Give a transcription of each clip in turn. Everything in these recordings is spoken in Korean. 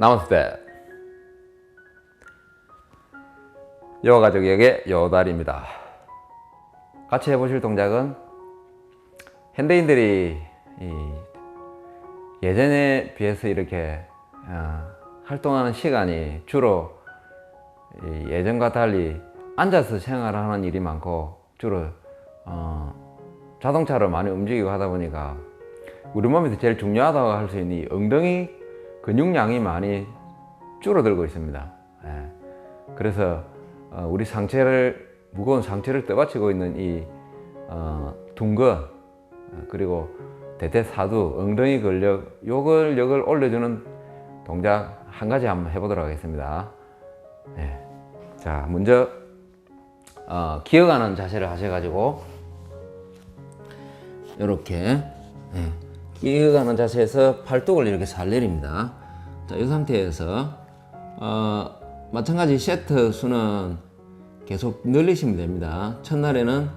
나머스테 여가족에게 여달입니다. 같이 해보실 동작은 현대인들이 이 예전에 비해서 이렇게 어, 활동하는 시간이 주로 이 예전과 달리 앉아서 생활하는 일이 많고 주로 어, 자동차로 많이 움직이고 하다 보니까 우리 몸에서 제일 중요하다고 할 수 있는 이 엉덩이 근육량이 많이 줄어들고 있습니다. 예. 그래서 어, 우리 상체를 무거운 상체를 떠받치고 있는 이 어, 둔거 어, 그리고 대퇴사두 엉덩이 근력 요 근력을 올려주는 동작 한 가지 한번 해보도록 하겠습니다. 예. 자 먼저 어, 기어가는 자세를 하셔가지고 이렇게 예, 기어가는 자세에서 팔뚝을 이렇게 살 내립니다. 자, 이 상태에서 어, 마찬가지 세트 수는 계속 늘리시면 됩니다. 첫날에는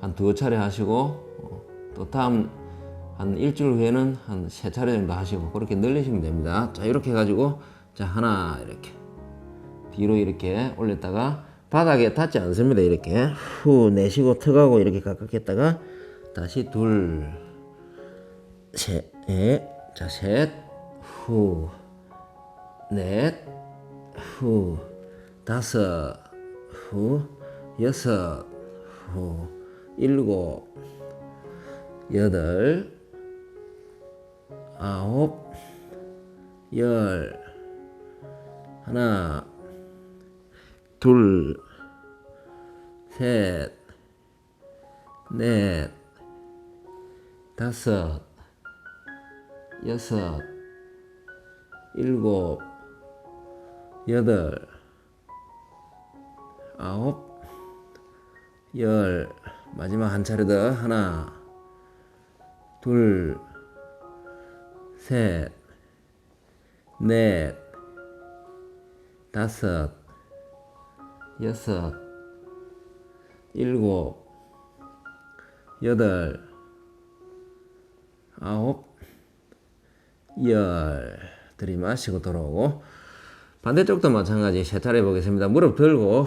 한 두 차례 하시고 어, 또 다음 한 일주일 후에는 한 세 차례 정도 하시고 그렇게 늘리시면 됩니다. 자 이렇게 해가지고 자 하나 이렇게 뒤로 이렇게 올렸다가 바닥에 닿지 않습니다. 이렇게 후 내쉬고 턱하고 이렇게 가깝겠다가 다시 둘, 셋, 자 셋, 후, 넷, 후, 다섯, 후, 여섯, 후, 일곱, 여덟, 아홉, 열, 하나, 둘, 셋, 넷, 다섯, 여섯, 일곱, 여덟, 아홉, 열, 마지막 한 차례 더. 하나, 둘, 셋, 넷, 다섯, 여섯, 일곱, 여덟, 아홉, 열 들이마시고 돌아오고 반대쪽도 마찬가지 세 차례 보겠습니다. 무릎 들고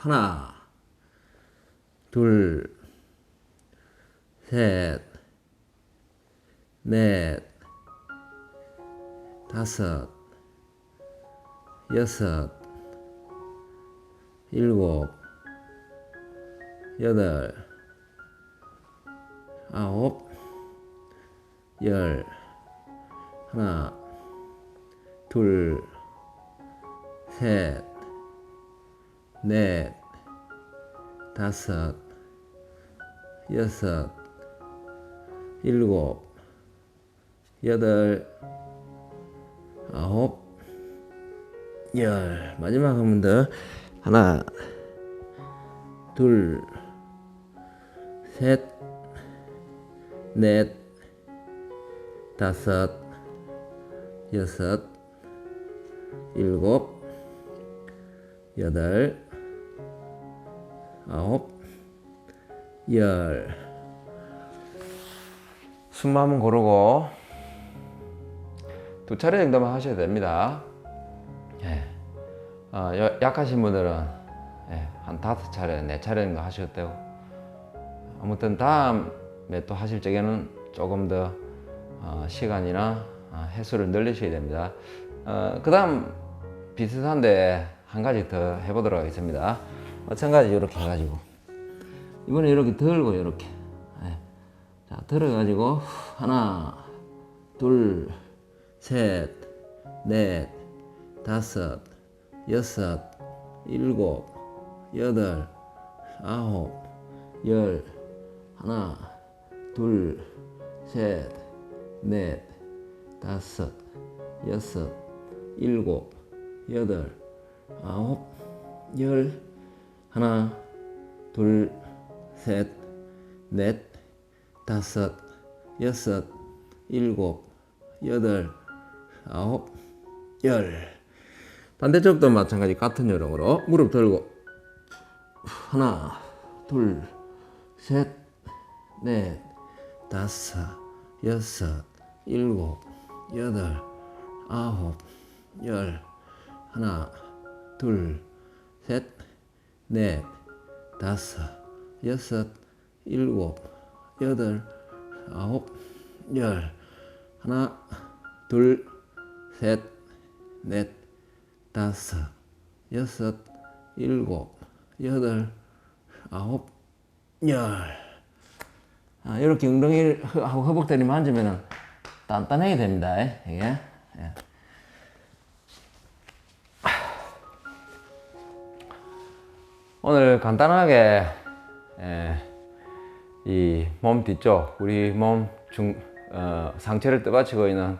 하나, 둘, 셋, 넷, 다섯, 여섯, 일곱, 여덟, 아홉, 열, 하나, 둘, 셋, 넷, 다섯, 여섯, 일곱, 여덟, 아홉, 열. 마지막 한 번 더. 하나, 둘, 셋, 넷, 다섯, 여섯, 일곱, 여덟, 아홉, 열. 숨 한번 고르고 두 차례 정도만 하셔야 됩니다. 예. 어, 여- 약하신 분들은 예, 한 다섯 차례, 네 차례 정도 하셔도 되고 아무튼 다음에 또 하실 적에는 조금 더 어, 시간이나 어, 횟수를 늘리셔야 됩니다. 어, 그 다음 비슷한데 한 가지 더 해보도록 하겠습니다. 마찬가지 이렇게 해가지고 이번에 이렇게 들고 이렇게 예. 자 들어가지고 하나 둘 셋, 넷, 다섯, 여섯, 일곱, 여덟, 아홉, 열, 하나, 둘, 셋, 넷, 다섯, 여섯, 일곱, 여덟, 아홉, 열, 하나, 둘, 셋, 넷, 다섯, 여섯, 일곱, 여덟, 아홉, 열. 반대쪽도 마찬가지 같은 요령으로 무릎 들고 하나, 둘, 셋, 넷, 다섯, 여섯, 일곱, 여덟, 아홉, 열 하나 둘 셋 넷 다섯 여섯 일곱 여덟 아홉 열 하나 둘 셋 넷 다섯 여섯 일곱 여덟 아홉 열. 아, 이렇게 엉덩이를 허- 하고 허벅다리 만지면은 단단하게 됩니다. 예, 이게. 예. 오늘 간단하게 예, 이몸 뒤쪽 우리 몸 중 어, 상체를 떠받치고 있는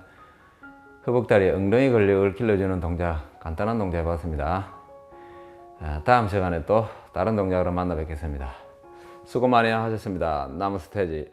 허벅다리 엉덩이 근력을 길러주는 동작 간단한 동작 해봤습니다. 아, 다음 시간에 또 다른 동작으로 만나 뵙겠습니다. 수고 많이 하셨습니다. 나무스테지.